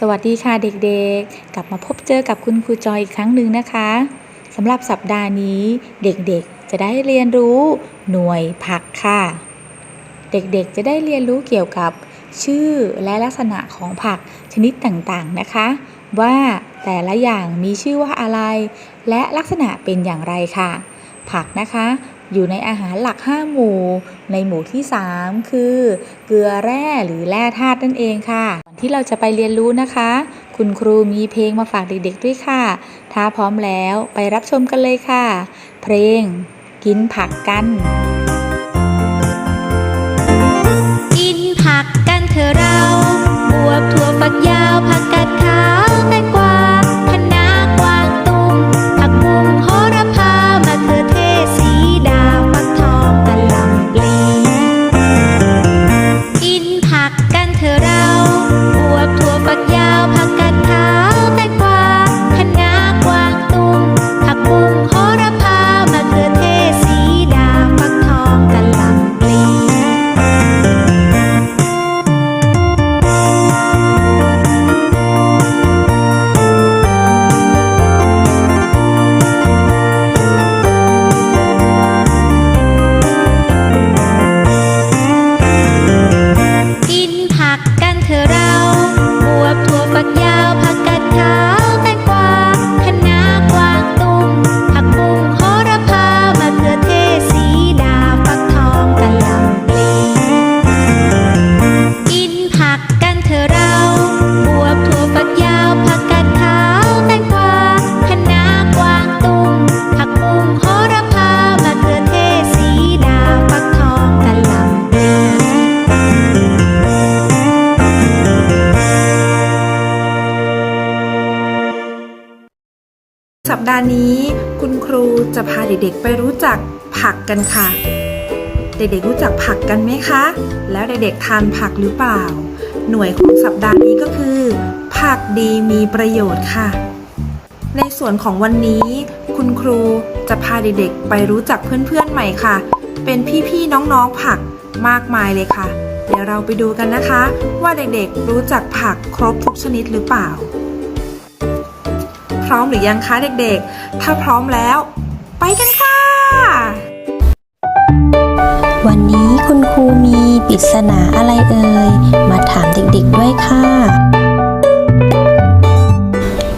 สวัสดีค่ะเด็กๆ กลับมาพบเจอกับคุณครูจอยอีกครั้งหนึ่งนะคะสำหรับสัปดาห์นี้เด็กๆจะได้เรียนรู้หน่วยผักค่ะ เด็กๆจะได้เรียนรู้เกี่ยวกับชื่อและลักษณะของผักชนิดต่างๆนะคะ ว่าแต่ละอย่างมีชื่อว่าอะไร และลักษณะเป็นอย่างไรค่ะ ผักนะคะอยู่ในอาหารหลัก 5 หมู่ ในหมู่ที่ 3 คือ เกลือแร่หรือแร่ธาตุนั่นเองค่ะ ที่เราจะไปเรียนรู้นะคะ คุณครูมีเพลงมาฝากเด็กๆด้วยค่ะ ถ้าพร้อมแล้วไปรับชมกันเลยค่ะ เพลง กินผักกัน กินผักกันเถอะเราบวบถั่วฝักยาว ยาว ดาห์นี้ คุณครูจะพาเด็กๆไปรู้จักผักกันค่ะ เด็กๆรู้จักผักกันไหมคะ แล้วเด็กๆทานผักหรือเปล่า หน่วยของสัปดาห์นี้ก็คือ ผักดีมีประโยชน์ค่ะ ในส่วนของวันนี้ คุณครูจะพาเด็กๆไปรู้จักเพื่อนๆใหม่ค่ะ เป็นพี่ๆน้องๆผักมากมายเลยค่ะ เดี๋ยวเราไปดูกันนะคะ ว่าเด็กๆรู้จักผักครบทุกชนิดหรือเปล่า พร้อมหรือยังคะเด็กๆ ถ้าพร้อมแล้ว ไปกันค่ะ วันนี้คุณครูมีปริศนาอะไรเอ่ย มาถามเด็กๆด้วยค่ะ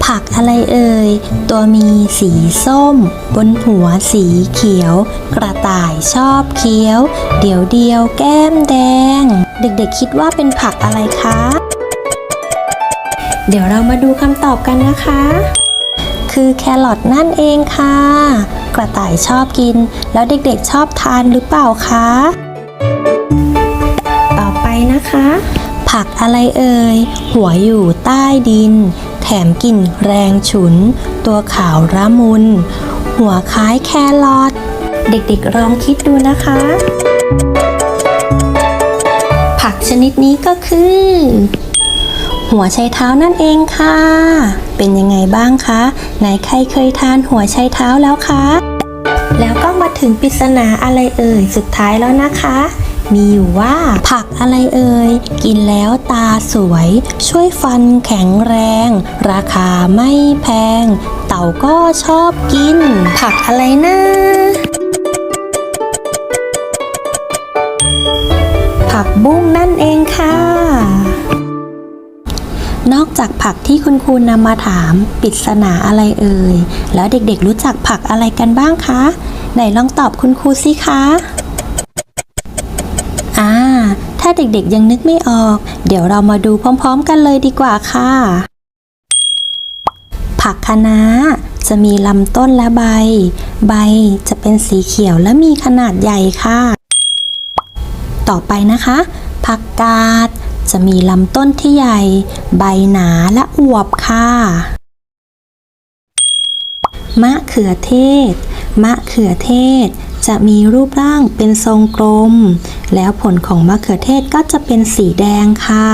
ผักอะไรเอ่ย ตัวมีสีส้ม บนหัวสีเขียว กระต่ายชอบเคี้ยว เดี๋ยวเดียวแก้มแดง เด็กๆคิดว่าเป็นผักอะไรคะเดี๋ยวเรามาดูคำตอบกันนะคะ คือแครอทนั่นเองค่ะ กระต่ายชอบกิน แล้วเด็กๆชอบทานหรือเปล่าคะ ต่อไปนะคะ ผักอะไรเอ่ย หัวอยู่ใต้ดิน แถมกลิ่นแรงฉุน ตัวขาวระมุน หัวคล้ายแครอท เด็กๆลองคิดดูนะคะ ผักชนิดนี้ก็คือ หัวไชเท้านั่นเองค่ะ เป็นยังไงบ้างคะไหนใครเคยทานหัวไชเท้าแล้วคะ แล้วก็มาถึงปริศนาอะไรเอ่ยสุดท้ายแล้วนะคะ มีอยู่ว่าผักอะไรเอ่ยกินแล้วตาสวย ช่วยฟันแข็งแรง ราคาไม่แพง เต่าก็ชอบกิน ผักอะไรนะผักบุ้งนั่น จากผักที่คุณครูนำมาถามปริศนาอะไรเอ่ย แล้วเด็กๆรู้จักผักอะไรกันบ้างคะ ไหนลองตอบคุณครูสิคะอ่าถ้าเด็กๆยังนึกไม่ออก เดี๋ยวเรามาดูพร้อมๆ กันเลยดีกว่าค่ะ ผักคะน้าจะมีลำต้นและใบ ใบจะเป็นสีเขียวและมีขนาดใหญ่ค่ะ ต่อไปนะคะ ผักกาด จะมีลำต้นที่ใหญ่ ใบหนาและอวบค่ะ มะเขือเทศ มะเขือเทศ จะมีรูปร่างเป็นทรงกลม แล้วผลของมะเขือเทศก็จะเป็นสีแดงค่ะ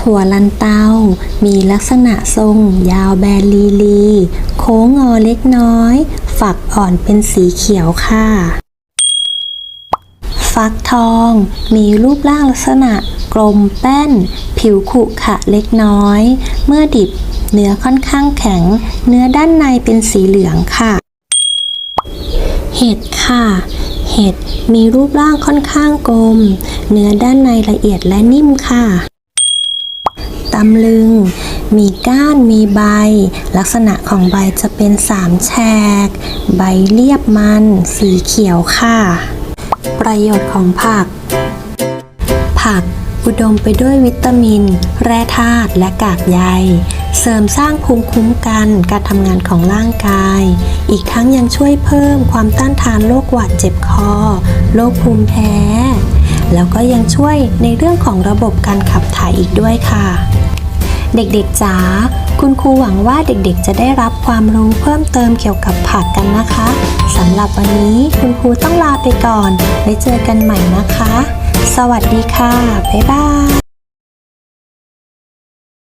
ถั่วลันเตา มีลักษณะทรง ยาวแบนลีลี โค้งงอเล็กน้อย ฝักอ่อนเป็นสีเขียวค่ะ ฟักทอง มีรูปร่างลักษณะกลมแป้น ผิวขรุขระเล็กน้อย เมื่อดิบเนื้อค่อนข้างแข็ง เนื้อด้านในเป็นสีเหลืองค่ะ เห็ดค่ะ เห็ดมีรูปร่างค่อนข้างกลม เนื้อด้านในละเอียดและนิ่มค่ะตำลึง มีก้านมีใบ ลักษณะของใบจะเป็นสามแฉก ใบเรียบมัน สีเขียวค่ะ ประโยชน์ของผัก ผักอุดมไปด้วยวิตามิน แร่ธาตุและกากใย เสริมสร้างภูมิคุ้มกันการทำงานของร่างกาย อีกทั้งยังช่วยเพิ่มความต้านทานโรคหวัดเจ็บคอ โรคภูมิแพ้ แล้วก็ยังช่วยในเรื่องของระบบการขับถ่ายอีกด้วยค่ะ เด็กๆจ๋า คุณครูหวังว่าเด็กๆ จะได้รับความรู้เพิ่มเติมเกี่ยวกับผักกันนะคะสำหรับวันนี้คุณครูต้องลาไปก่อน ไว้เจอกันใหม่นะคะ สวัสดีค่ะ บ๊ายบาย